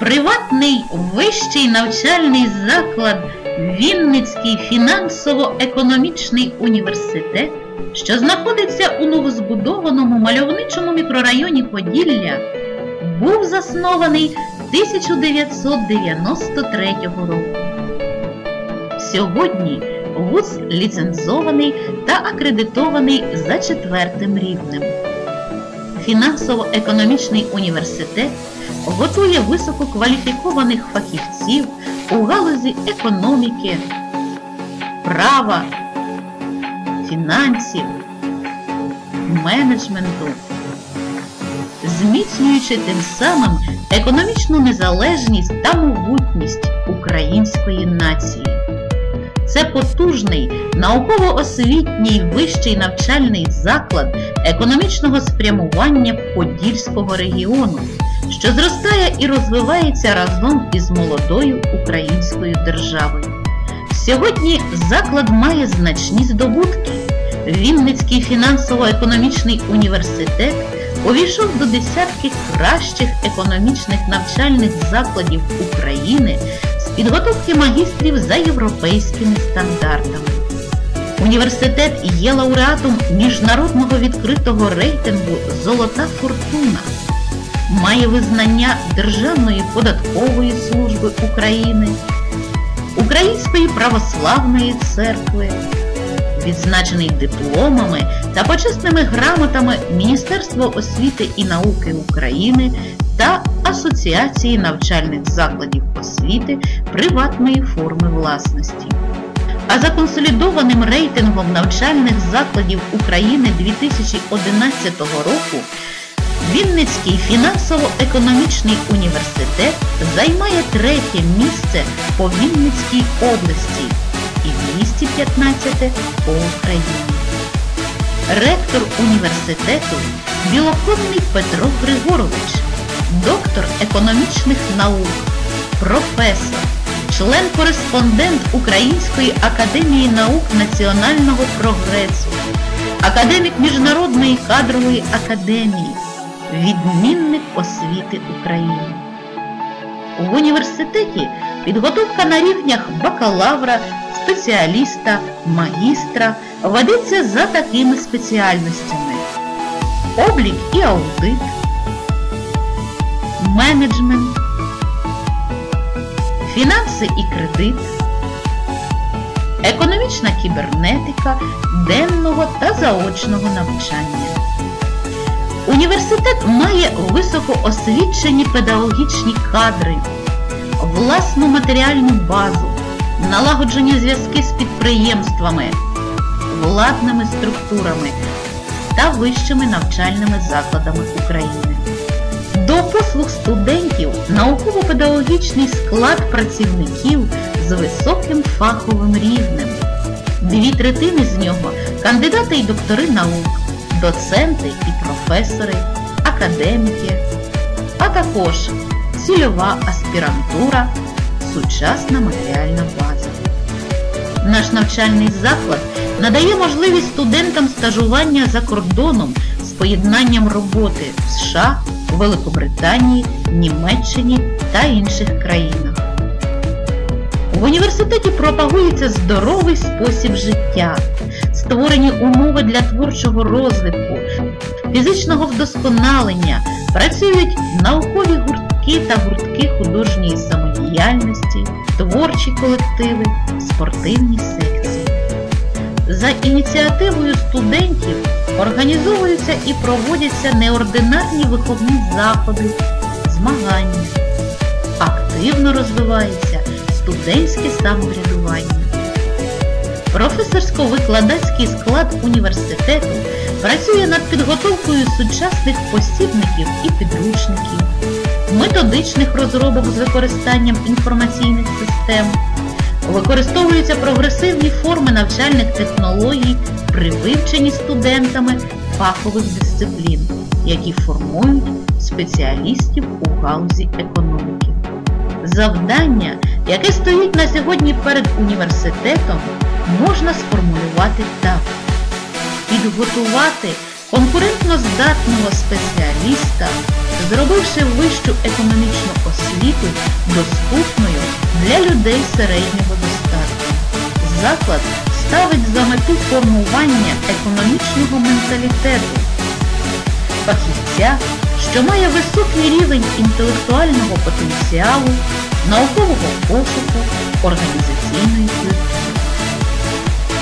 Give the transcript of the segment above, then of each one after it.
Приватний вищий навчальний заклад Вінницький фінансово-економічний університет, що знаходиться у новозбудованому мальовничому мікрорайоні Поділля, був заснований 1993 року. Сьогодні вуз ліцензований та акредитований за четвертим рівнем. Фінансово-економічний університет готує висококваліфікованих фахівців у галузі економіки, права, фінансів, менеджменту, зміцнюючи тим самим економічну незалежність та могутність української нації. Це потужний науково-освітній вищий навчальний заклад економічного спрямування Подільського регіону, що зростає і розвивається разом із молодою українською державою. Сьогодні заклад має значні здобутки. Вінницький фінансово-економічний університет увійшов до десятки кращих економічних навчальних закладів України з підготовки магістрів за європейськими стандартами. Університет є лауреатом міжнародного відкритого рейтингу Золота фортуна, має визнання Державної податкової служби України, Української православної церкви, відзначений дипломами та почесними грамотами Міністерства освіти і науки України та Асоціації навчальних закладів освіти приватної форми власності. А за консолідованим рейтингом навчальних закладів України 2011 року Вінницький фінансово-економічний університет займає третє місце по Вінницькій області і місті 15 по Україні. Ректор університету Білоконний Петро Григорович, доктор економічних наук, професор, член-кореспондент Української академії наук національного прогресу, академік Міжнародної кадрової академії, відмінник освіти України. В університеті підготовка на рівнях бакалавра, спеціаліста, магістра ведеться за такими спеціальностями. Облік і аудит, менеджмент, фінанси і кредит, економічна кібернетика денного та заочного навчання. Університет має високоосвічені педагогічні кадри, власну матеріальну базу, налагоджені зв'язки з підприємствами, владними структурами та вищими навчальними закладами України. До послуг студентів науково-педагогічний склад працівників з високим фаховим рівнем. Дві третини з нього кандидати і доктори наук, доценти професори, академіки, а також цільова аспірантура, сучасна матеріальна база. Наш навчальний заклад надає можливість студентам стажування за кордоном з поєднанням роботи в США, Великобританії, Німеччині та інших країнах. В університеті пропагується здоровий спосіб життя, створені умови для творчого розвитку, фізичного вдосконалення, працюють наукові гуртки та гуртки художньої самодіяльності, творчі колективи, спортивні секції. За ініціативою студентів організовуються і проводяться неординарні виховні заходи, змагання. Активно розвивається студентське самоврядування. Професорсько-викладацький склад університету працює над підготовкою сучасних посібників і підручників, методичних розробок з використанням інформаційних систем. Використовуються прогресивні форми навчальних технологій при вивченні студентами фахових дисциплін, які формують спеціалістів у галузі економіки. Завдання, яке стоїть на сьогодні перед університетом, можна сформулювати так. Підготувати конкурентно здатного спеціаліста, зробивши вищу економічну освіту доступною для людей середнього достатку. Заклад ставить за мету формування економічного менталітету, фахівця, що має високий рівень інтелектуального потенціалу, наукового пошуку, організаційної культури.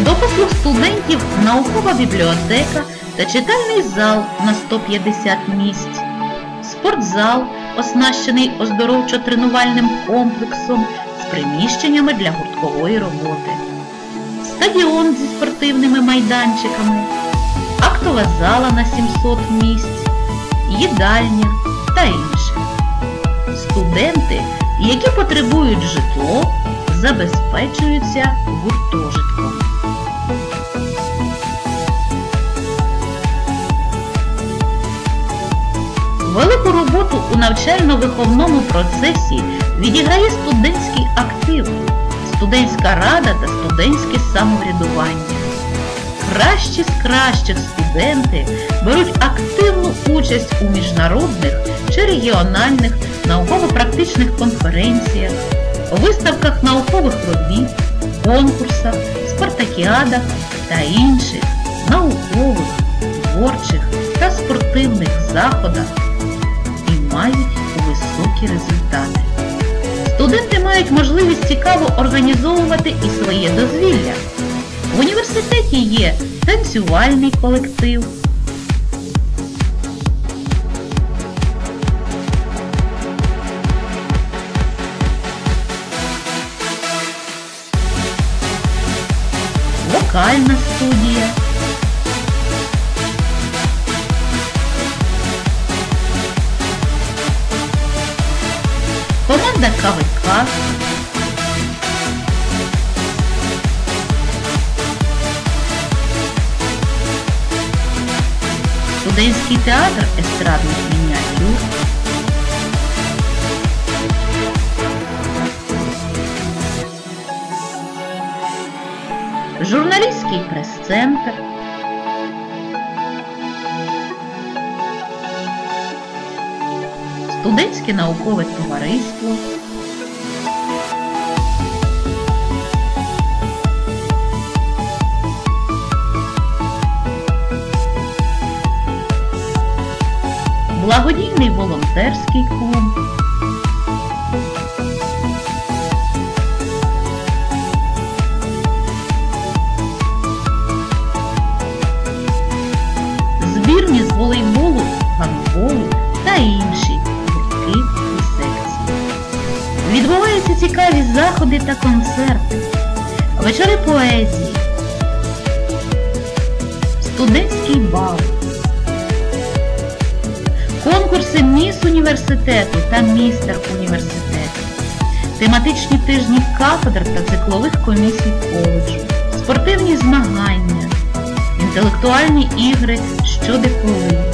До послуг студентів наукова бібліотека та читальний зал на 150 місць, спортзал, оснащений оздоровчо-тренувальним комплексом з приміщеннями для гурткової роботи, стадіон зі спортивними майданчиками, актова зала на 700 місць, їдальня та інше. Студенти, які потребують житло, забезпечуються гуртожитком. Роботу у навчально-виховному процесі відіграє студентський актив, студентська рада та студентське самоврядування. Кращі з кращих студенти беруть активну участь у міжнародних чи регіональних науково-практичних конференціях, виставках наукових робіт, конкурсах, спартакіадах та інших наукових, творчих та спортивних заходах мають високі результати. Студенти мають можливість цікаво організовувати і своє дозвілля. В університеті є танцювальний колектив, вокальна студія, команда КВК, студентський театр естрадних мініатюр, журналістський прес-центр, студентське наукове товариство, благодійний волонтерський клуб, заходи та концерти, вечори поезії, студентський бал, конкурси міс університету та містер університету, тематичні тижні кафедр та циклових комісій коледжу, спортивні змагання, інтелектуальні ігри щодо коли.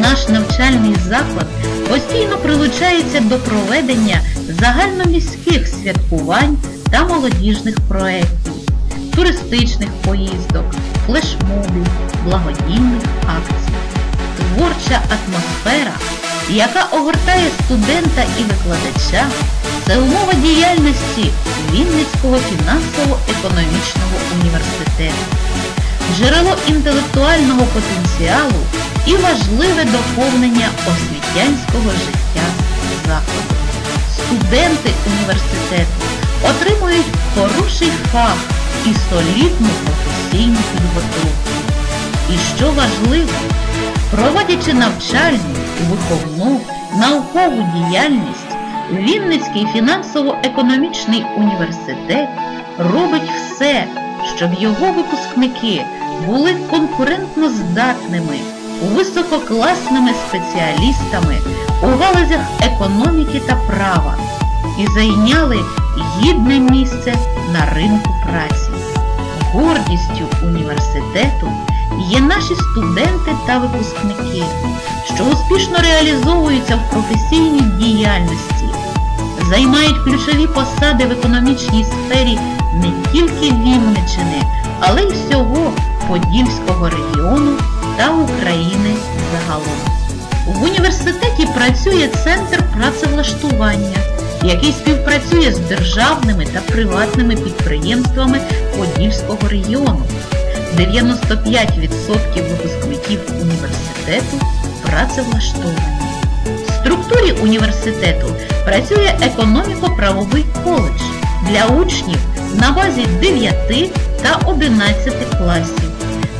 Наш навчальний заклад постійно прилучається до проведення загальноміських святкувань та молодіжних проєктів, туристичних поїздок, флешмобів, благодійних акцій. Творча атмосфера, яка огортає студента і викладача, це умова діяльності Вінницького фінансово-економічного університету, джерело інтелектуального потенціалу і важливе доповнення освітянського життя закладу. Студенти університету отримують хороший фах і солідну професійну підготовку. І що важливо, проводячи навчальну, виховну, наукову діяльність, Вінницький фінансово-економічний університет робить все, щоб його випускники були конкурентно здатними, висококласними спеціалістами у галузях економіки та права і зайняли гідне місце на ринку праці. Гордістю університету є наші студенти та випускники, що успішно реалізовуються в професійній діяльності, займають ключові посади в економічній сфері не тільки Вінничини, але й всього Подільського регіону та України загалом. В університеті працює центр працевлаштування, який співпрацює з державними та приватними підприємствами Подільського регіону. 95% випускників університету працевлаштовані. В структурі університету працює економіко-правовий коледж для учнів на базі 9 та 11 класів,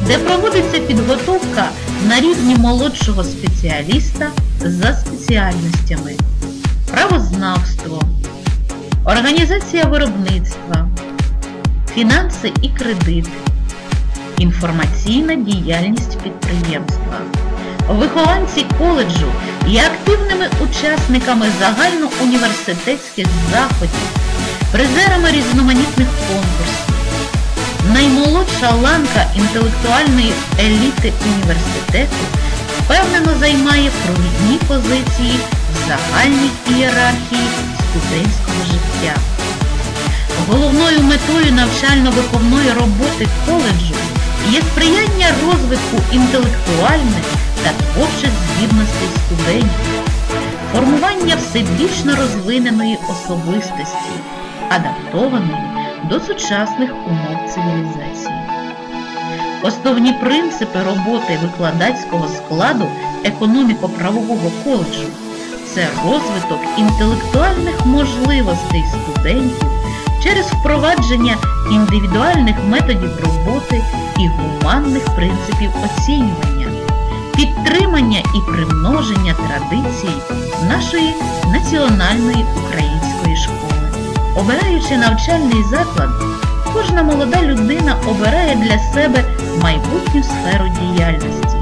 де проводиться підготовка на рівні молодшого спеціаліста за спеціальностями, правознавство, організація виробництва, фінанси і кредит, інформаційна діяльність підприємства. Вихованці коледжу є активними учасниками загальноуніверситетських заходів, призерами різноманітних конкурсів. Наймолодша ланка інтелектуальної еліти університету впевнено займає провідні позиції в загальній ієрархії студентського життя. Головною метою навчально-виховної роботи коледжу є сприяння розвитку інтелектуальних та творчих здібностей студентів, формування всебічно розвиненої особистості, адаптованої до сучасних умов цивілізації. Основні принципи роботи викладацького складу економіко-правового коледжу це розвиток інтелектуальних можливостей студентів через впровадження індивідуальних методів роботи і гуманних принципів оцінювання, підтримання і примноження традицій нашої національної української школи. Обираючи навчальний заклад, кожна молода людина обирає для себе майбутню сферу діяльності.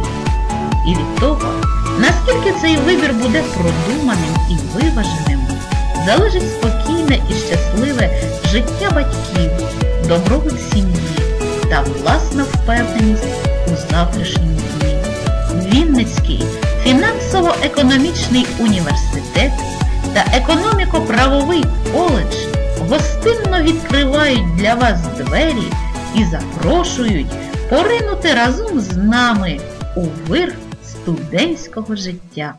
І від того, наскільки цей вибір буде продуманим і виваженим, залежить спокійне і щасливе життя батьків, добробут сім'ї та власна впевненість у завтрашньому дні. Вінницький фінансово-економічний університет та економіко-правовий коледж гостинно відкривають для вас двері і запрошують поринути разом з нами у вир студентського життя.